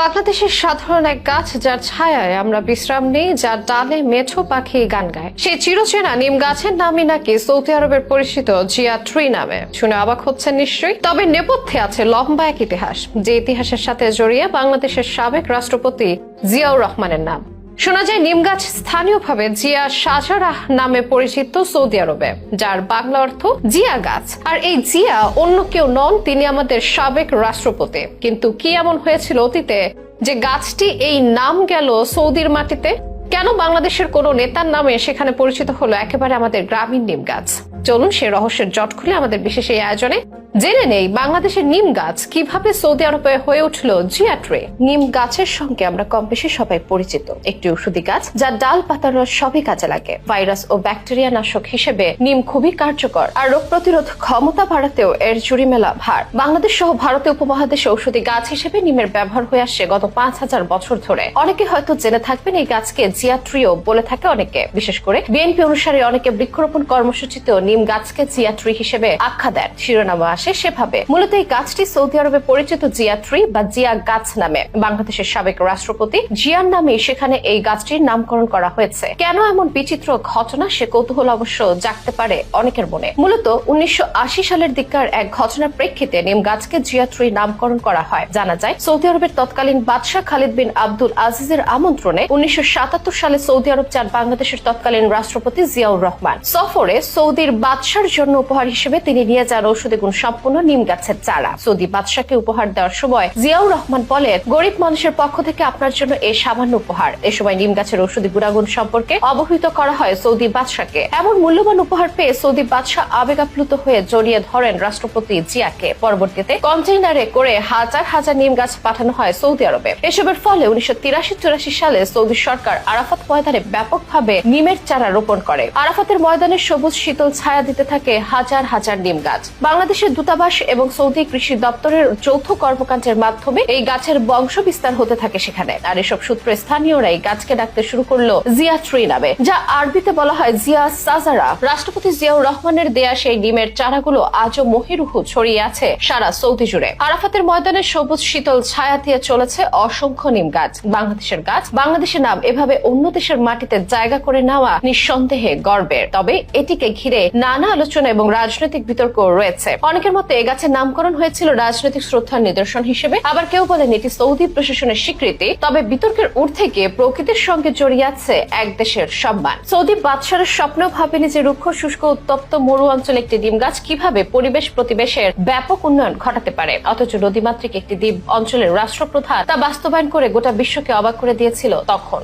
বাংলাদেশের সাধারণ এক গাছ যার ছায়ায় আমরা বিশ্রাম নেই, যার ডালে মেঠো পাখি গান গায়। সেই চিরচেনা নিম গাছের নামই নাকি সৌদি আরবের পরিচিত জিয়া ট্রি নামে। শুনে অবাক হচ্ছেন নিশ্চয়ই, তবে নেপথ্যে আছে লম্বা এক ইতিহাস, যে ইতিহাসের সাথে জড়িয়ে বাংলাদেশের সাবেক রাষ্ট্রপতি জিয়াউর রহমানের নাম। শোনা যায়, নিমগাছ স্থানীয়ভাবে জিয়া সাজারাহ নামে পরিচিত সৌদি আরবে, যার বাংলা অর্থ জিয়া গাছ। আর এই জিয়া অন্য কেউ নন, তিনি আমাদের সাবেক রাষ্ট্রপতি। কিন্তু কি এমন হয়েছিল অতীতে যে গাছটি এই নাম গেল সৌদির মাটিতে? কেন বাংলাদেশের কোন নেতার নামে সেখানে পরিচিত হলো একেবারে আমাদের গ্রামীণ নিম গাছ চলুন সে রহস্যের জট খুলে আমাদের বিশেষ এই আয়োজনে। জেনে নেই বাংলাদেশের নিম গাছ কীভাবে সৌদি আরবে হয়ে উঠল জিয়া ট্রে নিম গাছের সঙ্গে আমরা কম বেশি সবাই পরিচিত। একটি ঔষধি গাছ যার ডাল পাতার সবই কাজে লাগে। ভাইরাস ও ব্যাকটেরিয়া নাশক হিসেবে নিম খুবই কার্যকর। আর রোগ প্রতিরোধ ক্ষমতা বাড়াতেও এর জুড়ি মেলা ভার। বাংলাদেশ সহ ভারতীয় উপমহাদেশে ঔষধি গাছ হিসেবে নিমের ব্যবহার হয়ে আসছে গত পাঁচ হাজার বছর ধরে। অনেকে হয়তো জেনে থাকবেন এই গাছকে জিয়া ট্রিও বলে থাকে অনেকে। বিশেষ করে বিএনপি অনুসারে অনেকে বৃক্ষরোপণ কর্মসূচিতেও নিম গাছকে জিয়া ট্রি হিসেবে আখ্যা দেন। শিরোনামে আসে সেভাবে। মূলত এই গাছটি সৌদি আরবে পরিচিত জিয়া ট্রি বা জিয়া গাছ নামে। বাংলাদেশের সাবেক রাষ্ট্রপতি জিয়ার নামে সেখানে এই গাছটির নামকরণ করা হয়েছে। কেন এমন বিচিত্র ঘটনা? সে কৌতূহল অবশ্য জাগতে পারে অনেকের মনে। মূলত উনিশশো সালের দিককার এক ঘটনার প্রেক্ষিতে নিম গাছকে জিয়া ট্রি নামকরণ করা হয়। জানা যায়, সৌদি আরবের তৎকালীন বাদশাহ খালিদ বিন আব্দুল আজিজের আমন্ত্রণে উনিশশো সাতাত্তর সালে সৌদি আরব যান বাংলাদেশের তৎকালীন রাষ্ট্রপতি জিয়াউর রহমান। সফরে সৌদির বাদশার জন্য উপহার হিসেবে তিনি নিয়ে যান ঔষধি গুণ সম্পন্ন নিম গাছের চারা। সৌদি বাদশাকে উপহার দেওয়ার সময় জিয়াউর রহমান বলেন, গরিব মানুষের পক্ষ থেকে আপনার জন্য এই সামান্য উপহার। এ সময় নিম গাছের ঔষধি গুণাগুণ সম্পর্কে অবহিত করা হয় সৌদি বাদশাকে। এমন মূল্যবান উপহার পেয়ে সৌদি বাদশাহ আবেগাপ্লুত হয়ে জড়িয়ে ধরেন রাষ্ট্রপতি জিয়াকে। পরবর্তীতে কন্টেইনারে করে হাজার হাজার নিম গাছ পাঠানো হয় সৌদি আরবে। এসবের ফলে উনিশশো তিরাশি চুরাশি সালে সৌদি সরকার আরাফাত ময়দানে ব্যাপকভাবে নিমের চারা রোপণ করে। আরাফাতের ময়দানে সবুজ শীতল ছায়া দিতে থাকে হাজার হাজার নিম গাছ। বাংলাদেশের দূতাবাস এবং সৌদি কৃষি দপ্তরের যৌথ কর্মকাণ্ডের মাধ্যমে এই গাছের বংশ বিস্তার হতে থাকে সেখানে। আর এসব সূত্রে স্থানীয়রা এই গাছকে ডাকতে শুরু করল জিয়া ট্রি নামে, যা আরবিতে বলা হয় জিয়া সাজারা। রাষ্ট্রপতি জিয়াউর রহমানের দেয়া সেই নিমের চারাগুলো আজও মহিরুহু ছড়িয়ে আছে সারা সৌদি জুড়ে। আরাফাতের ময়দানে সবুজ শীতল ছায়া দিয়ে চলেছে অসংখ্য নিম গাছ। বাংলাদেশের গাছ বাংলাদেশের নাম এভাবে অন্য দেশের মাটিতে জায়গা করে নেওয়া নিঃসন্দেহে গর্বের। তবে এটিকে ঘিরে নানা আলোচনা এবং রাজনৈতিক বিতর্ক রয়েছে। অনেকের মতে গাছের নামকরণ হয়েছিল রাজনৈতিক শ্রদ্ধার নিদর্শন হিসেবে। আবার কেউ বলেন এটি সৌদি প্রশাসনের স্বীকৃতি। তবে বিতর্কের ঊর্ধ্বে গিয়ে প্রকৃতির সঙ্গে জড়িয়ে আছে এক দেশের সম্মান। সৌদি বাদশারের স্বপ্ন ভাবেনি যে রুক্ষ, শুষ্ক, উত্তপ্ত, মরু অঞ্চলে একটি ডিম গাছ কীভাবে পরিবেশ প্রতিবেশের ব্যাপক উন্নয়ন ঘটাতে পারে? অথচ নদীমাতৃক একটি দ্বীপ অঞ্চলের রাষ্ট্রপ্রধান তা বাস্তবায়ন করে গোটা বিশ্বকে অবাক করে দিয়েছিল তখন।